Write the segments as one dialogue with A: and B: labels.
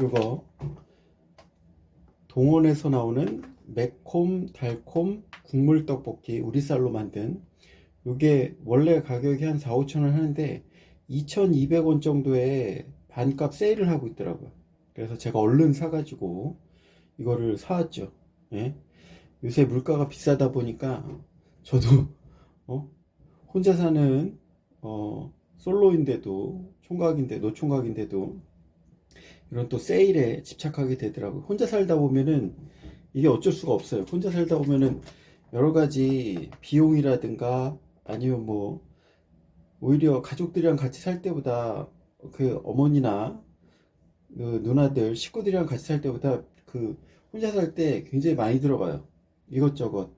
A: 요거 동원에서 나오는 매콤 달콤 국물 떡볶이 우리 쌀로 만든 요게 원래 가격이 한 4, 5천 원 하는데 2,200원 정도에 반값 세일을 하고 있더라고요. 그래서 제가 얼른 사가지고 이거를 사왔죠. 예? 요새 물가가 비싸다 보니까 저도 어? 혼자 사는 어, 솔로인데도 총각인데 노총각인데도 이런 또 세일에 집착하게 되더라고요. 혼자 살다 보면은 이게 어쩔 수가 없어요. 혼자 살다 보면은 여러 가지 비용이라든가 아니면 뭐 오히려 가족들이랑 같이 살 때보다 그 어머니나 그 누나들 식구들이랑 같이 살 때보다 그 혼자 살 때 굉장히 많이 들어가요. 이것저것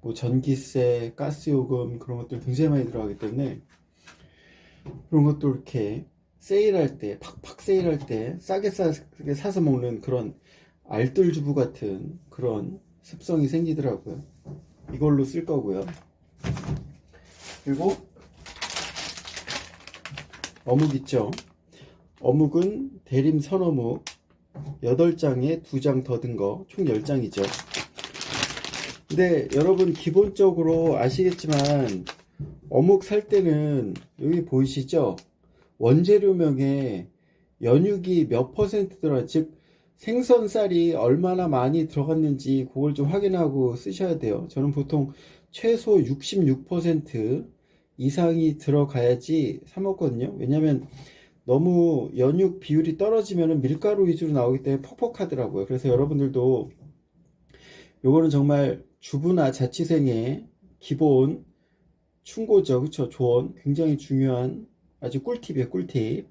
A: 뭐 전기세, 가스요금 그런 것들 굉장히 많이 들어가기 때문에 그런 것도 이렇게 세일할 때 팍팍 세일할 때 싸게 싸게 사서 먹는 그런 알뜰 주부 같은 그런 습성이 생기더라고요. 이걸로 쓸 거고요. 그리고 어묵 있죠. 어묵은 대림 선어묵 8장에 2장 더 든 거 총 10장이죠. 근데 여러분 기본적으로 아시겠지만 어묵 살 때는 여기 보이시죠? 원재료명에 연육이 몇 퍼센트 들어 즉 생선살이 얼마나 많이 들어갔는지 그걸 좀 확인하고 쓰셔야 돼요. 저는 보통 최소 66% 이상이 들어가야지 사 먹거든요. 왜냐면 너무 연육 비율이 떨어지면 밀가루 위주로 나오기 때문에 퍽퍽하더라고요. 그래서 여러분들도 요거는 정말 주부나 자취생의 기본 충고죠. 그쵸? 조언. 굉장히 중요한 아주 꿀팁이에요. 꿀팁.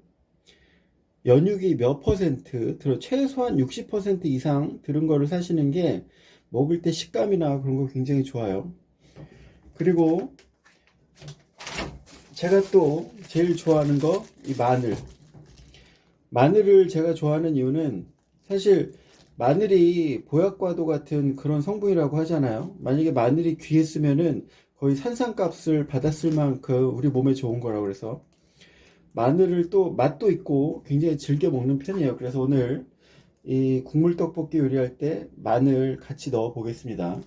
A: 연육이 몇 퍼센트, 들어 최소한 60% 이상 들은 거를 사시는 게 먹을 때 식감이나 그런 거 굉장히 좋아요. 그리고 제가 또 제일 좋아하는 거 이 마늘. 마늘을 제가 좋아하는 이유는 사실 마늘이 보약과도 같은 그런 성분이라고 하잖아요. 만약에 마늘이 귀했으면은 거의 산산값을 받았을 만큼 우리 몸에 좋은 거라고 그래서 마늘을 또 맛도 있고 굉장히 즐겨 먹는 편이에요. 그래서 오늘 이 국물 떡볶이 요리할 때 마늘 같이 넣어 보겠습니다.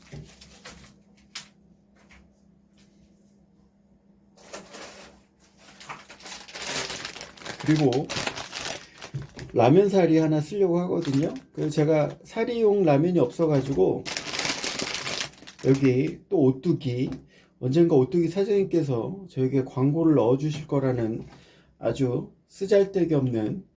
A: 그리고 라면 사리 하나 쓰려고 하거든요. 그래서 제가 사리용 라면이 없어가지고 여기 또 오뚜기 언젠가 오뚜기 사장님께서 저에게 광고를 넣어 주실 거라는 아주 쓰잘데기 없는